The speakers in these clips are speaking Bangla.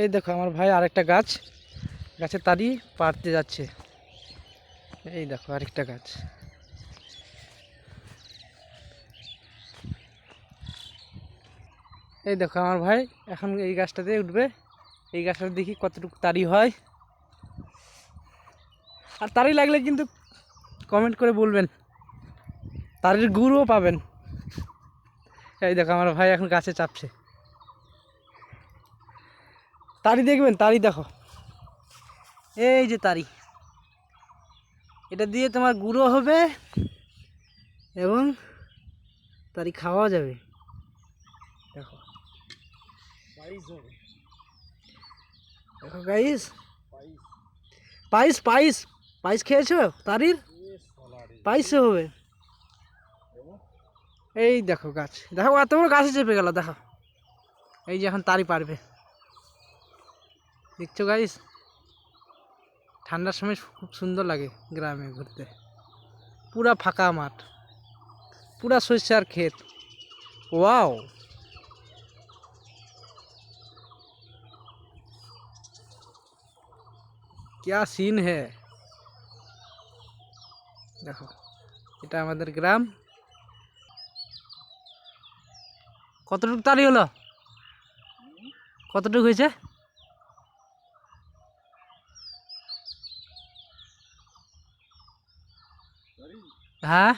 এই দেখো আমার ভাই আরেকটা গাছ গাছে তারই পারতে যাচ্ছে। এই দেখো আরেকটা গাছ। এই দেখো আমার ভাই, এখন এই গাছটাতে উঠবে। এই গাছটা দেখি কতটুকু তারি হয়। আর তারি লাগলে কিন্তু কমেন্ট করে বলবেন। তারির গুড়ও পাবেন। এই দেখো আমার ভাই এখন গাছে চাপছে। তারি দেখবেন, তারি দেখো। এই যে তারি। এটা দিয়ে তোমার গুঁড়ো হবে এবং তারি খাওয়া যাবে। দেখো। দেখো গাইস পাইস পাইস পাইস খেয়েছো তারির? পাইসে হবে। এই দেখো গাছ। দেখো এত বড় গাছে চেপে গেল, দেখো। এই যে এখন তারি পারবে। দেখছো গাইস ঠান্ডার সময় খুব সুন্দর লাগে গ্রামে ঘুরতে পুরা ফাঁকা মাঠ পুরা শস্যার ক্ষেত ওয়াও क्या सीन है দেখো এটা আমাদের গ্রাম কতটুকু তারি হলো কতটুকু হয়েছে হ্যাঁ?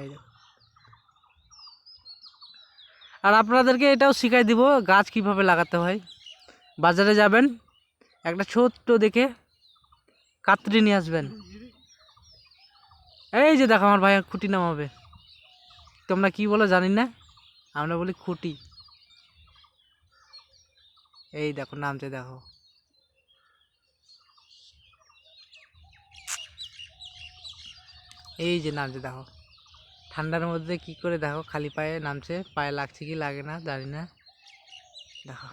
এই আর আপনাদেরকে এটাও শিখাই দিব, গাছ কীভাবে লাগাতে হয়। বাজারে যাবেন, একটা ছোট্ট দেখে কাতরি নিয়ে আসবেন। এই যে দেখো, আমার ভাই খুঁটি নামাবে তোমরা কি বলো জানি না, আমরা বলি খুঁটি। এই দেখো নামতে দেখো। এই যে নামছে, দেখো। ঠান্ডার মধ্যে কি করে দেখো, খালি পায়ে নামছে, পায়ে লাগছে কি লাগে না, জানি না। দেখো।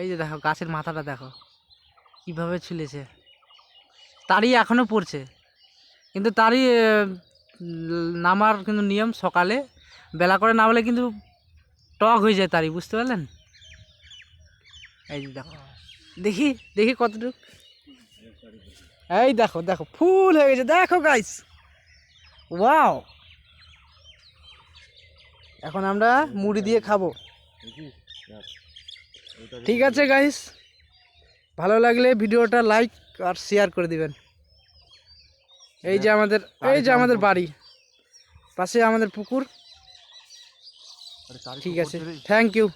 এই যে দেখো, গাছের মাথাটা দেখো, কীভাবে ছিলেছে। তারই এখনও পড়ছে। কিন্তু তারই নামার কিন্তু নিয়ম সকালে, বেলা করে নামলে কিন্তু টক হয়ে যায় তারই, বুঝতে পারলেন? এই যে দেখো। দেখি দেখি কতটুকু। এই দেখো দেখো ফুল হয়ে গেছে দেখো গাইস ওয়াও এখন আমরা মুড়ি দিয়ে খাব। ঠিক আছে গাইস ভালো লাগলে ভিডিওটা লাইক আর শেয়ার করে দিবেন। এই যে আমাদের এই যে আমাদের বাড়ি। পাশে আমাদের পুকুর। ঠিক আছে। Thank you